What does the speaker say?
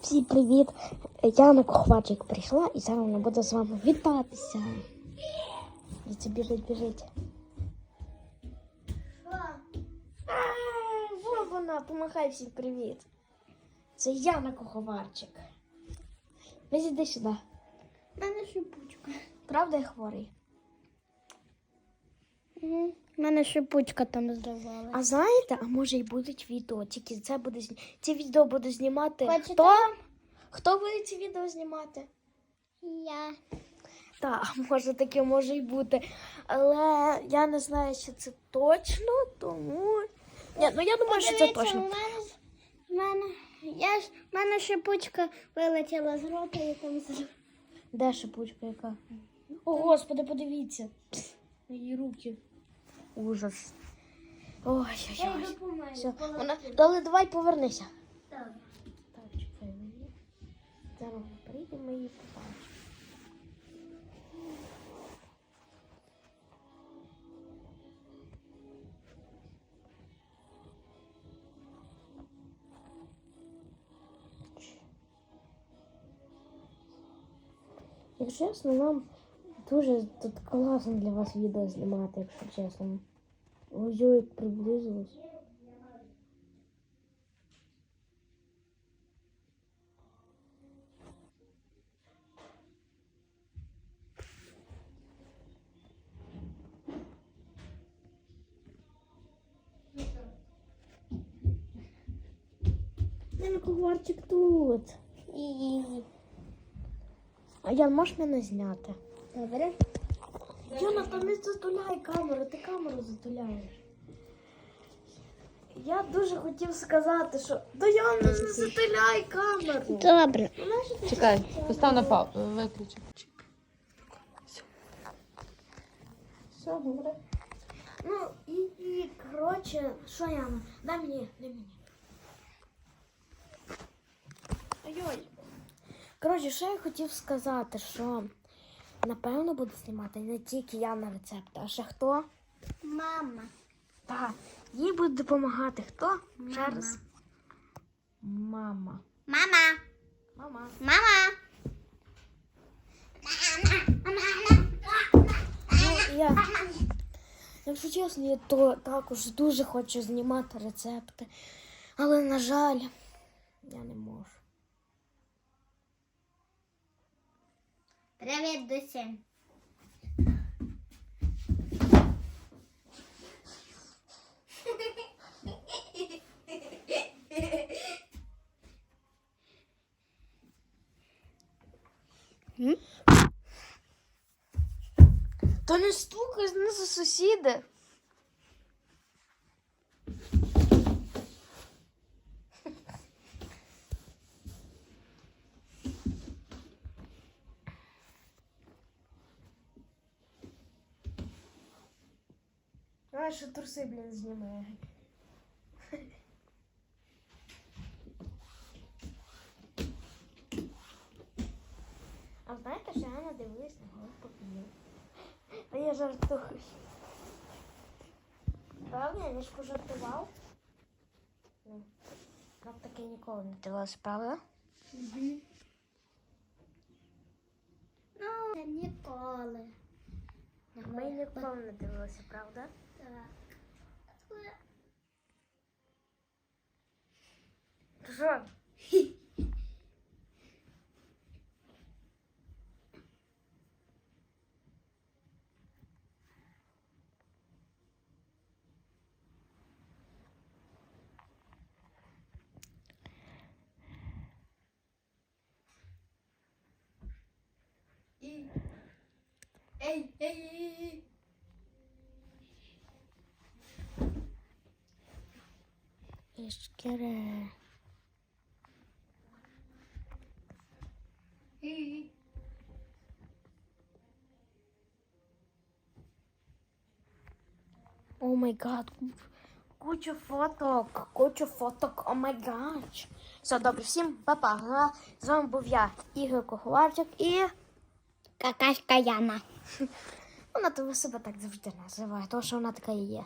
Всім привіт! Яна Кохвачик прийшла і зараз вона буде з вами вітатися. Дивіться, біжить, біжить. А, Во вона, помахай всім привіт. Це Яна Коховарчик. Весь іди сюди. У мене шипучка. Правда я хворий? У мене шипучка там здавала. А знаєте, а може і будуть відео, тільки це буде зні- ці відео буде знімати. Хочете? Хто? Хто буде ці відео знімати? Я. Так, може таке може й бути. Але я не знаю, що це точно, тому. Ні, ну я думаю, що це точно. У мене, в мене, я ж, в мене шипучка вилетіла з рота і там з... Де шипучка яка? О, господи, подивіться. Її руки. Ужас. Ой-ой-ой. Все. Вона... Але давай повернися. Добре. Так, чекай мені. Зараз прийдемо і побачимо. Чесно, нам дуже тут класно для вас відео знімати, якщо чесно. Ой-ой, як приблизилось. Мене тут. І... А Ян, можеш мене зняти? Добре. Яна, та не затуляй камеру, ти камеру затуляєш. Я дуже хотів сказати, що да Яна, не затуляй камеру. Добре. Вона ж не- Чекай, постав на паузу, виключи. Все, добре. Ну і, і коротше, що Яна? Дай мені, дай мені. Ой-ой. Коротше, що я хотів сказати, що напевно буду знімати не тільки я на рецепти, а ще хто? Мама. Так, їй буде допомагати хто? Мама. раз. Мама. Мама. Мама. Мама. Ну, я, якщо чесно, я то також дуже хочу знімати рецепти. Але, на жаль, я не можу. Привіт, Дуся. Та не стукай знизу сусіди. А, що труси, блін, знімає. А знаєте, що я надивилась на голос попів? Та я жартую. Правда, я не ж пожартував? Ну, так таки ніколи не дивилась, правда? Ну, це ніколи. Ми ніколи не дивилися, правда? Так. Що? Ей, ей, ей. Ей. О май гад. Куча фоток. Куча фоток. О май гад. Все, добре, всім па-па. З вами був я, Ігор Коховарчик, і Какашка Яна. вона тебе себе так завжди називає, тому що вона така і є.